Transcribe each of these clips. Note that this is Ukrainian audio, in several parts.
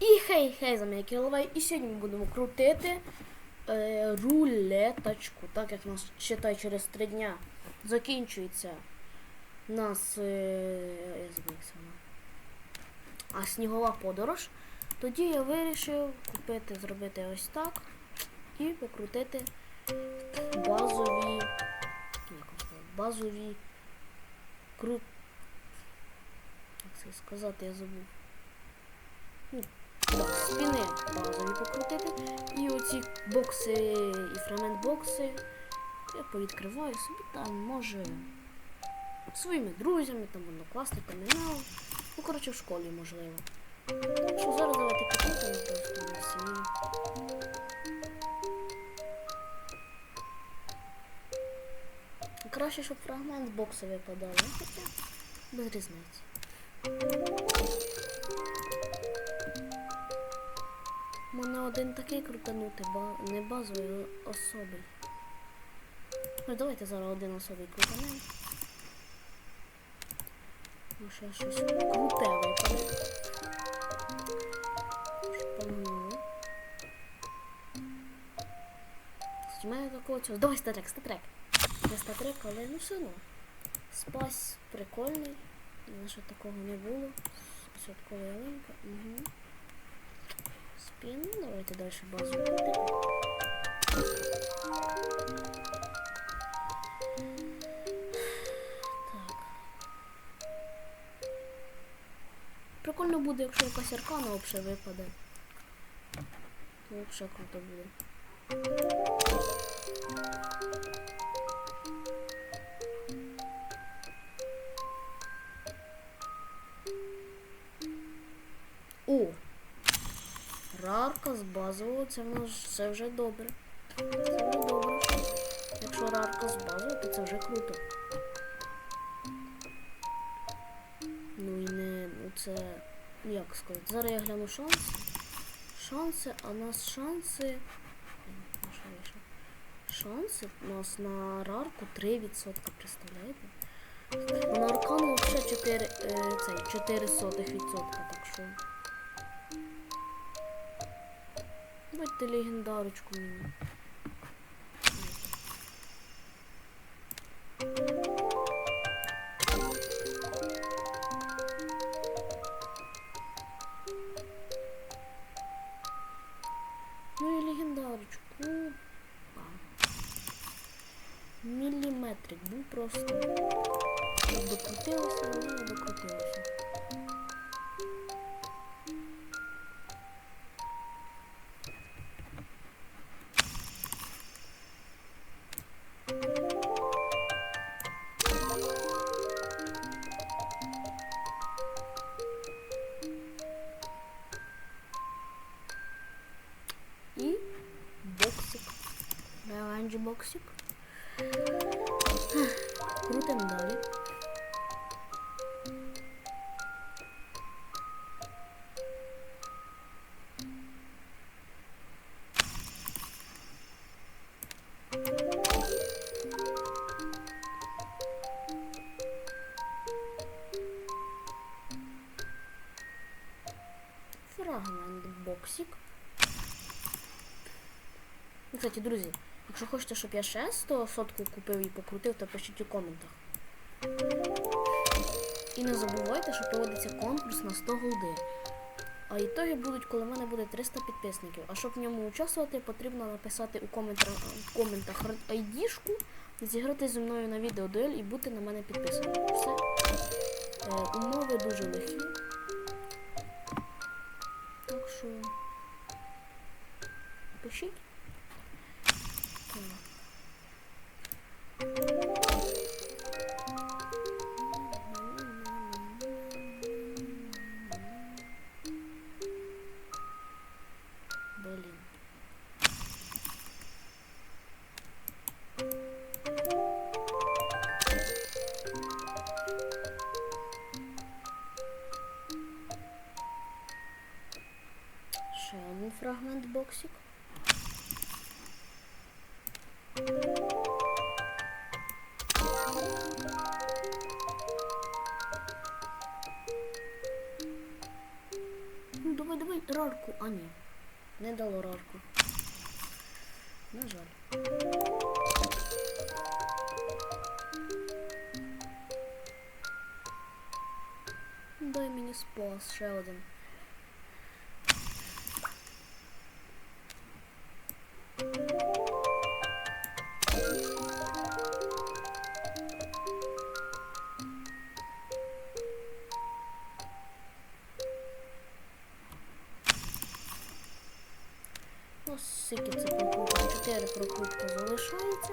І хей, хей, з вами Кіловай. І сьогодні ми будемо крутити е, рулеточку. Так як нас читай через три дня закінчується нас. Е, я забув. А снігова подорож. Тоді я вирішив купити, зробити ось так і покрутити базові. Базові кру... Як це сказати, я забув. Спіни базові покрутити. І оці бокси і фрагмент бокси я повідкриваю собі там, може своїми друзями, там однокласниками, ну, ну коротше в школі можливо. Так що зараз давайте покрутимо просто на всі. Краще, щоб фрагмент бокса випадав, хоча без різниці. Мене один такий крутанутий, ба... не базовий, а особий. Ну давайте зараз один особий крутанем. Ну ще щось круте випаде. Погнали. У мене такого цього. Давай статрек, статрек. Не статрек, але ну все одно. Спас прикольний. Ще такого не було. Святкова ялинка. Угу. Спін. Давайте дальше базу. Прикольно буде, якщо якась аркана взагалі випаде. То взагалі круто буде. Базового, це, це вже добре. Це вже добре. Якщо рарка з базового, то це вже круто. Ну і не, ну це, як сказати, зараз я гляну шанси. Шанси, а у нас шанси. Шанси у нас на рарку 3%, представляєте? На аркану взагалі 4, е, цей, 4 сотих відсотка, так що. Давайте легендарочку мені. Ну і легендарочку. Опа. Міліметрик був просто. Докрутилося, але не докрутилося. Боксик. Крутим далі. Фрагмент боксик. Кстати, друзі, якщо хочете, щоб я ще 100 сотку купив і покрутив, то пишіть у коментах. І не забувайте, що проводиться конкурс на 100 голди. А ітоги будуть, коли в мене буде 300 підписників. А щоб в ньому участвувати, потрібно написати у коментах, в коментах айдішку, зіграти зі мною на відео дуель і бути на мене підписаним. Все. Е, умови дуже лихі. Так що пишіть. Боксик. Ну, давай, давай. рарку. А ні. Не дало рарку. На жаль. Дай мені спас ще один. Скільки це прокрутка. Чотири прокрутки залишається.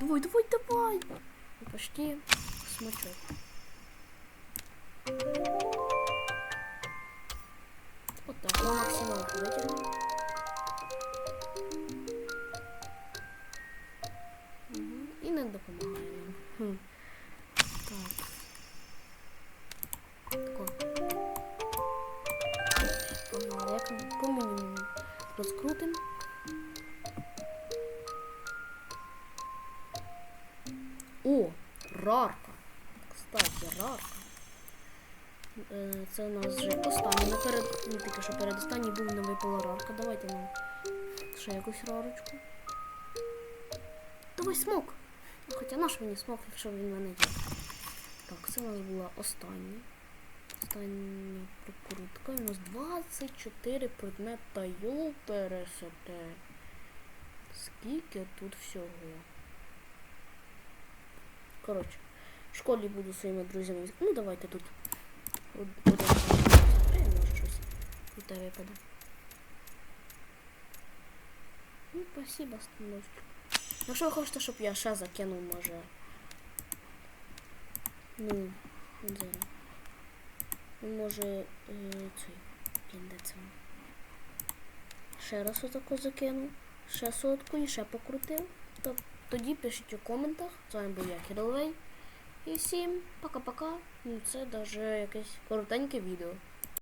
Давай, давай, давай! Почти смачок. Вот так, на максималку вытягнем. Мгм, І не допомагає нам. Хм. Так. Розкрутимо. О, рарка. Кстати, рарка. Е, Це у нас вже останній. Наперед, ну, тільки що передостанній був не випала рарка. Давайте нам ще якусь рарочку. Давай смок. Ну, Хоча наш мені смок, якщо він мене є. Так, це у нас була остання. Остання прокрутка. У нас 24 предмета. Йо пересете. Скільки тут всього? Коротше, в школі буду своїми друзями. Ну давайте тут. закриємо, щось від тебе випаде. Ну, спасибо, становочку. Якщо ви хочете, щоб я ще закинув, може. Ну, зараз. Може, е, цей. піндець. Ще раз отаку закинув. Ще сотку і ще покрутив. То, тоді пишіть у коментах. З вами був я Кирилвей. І всім пока-пока. Ну, це навіть якесь коротеньке відео.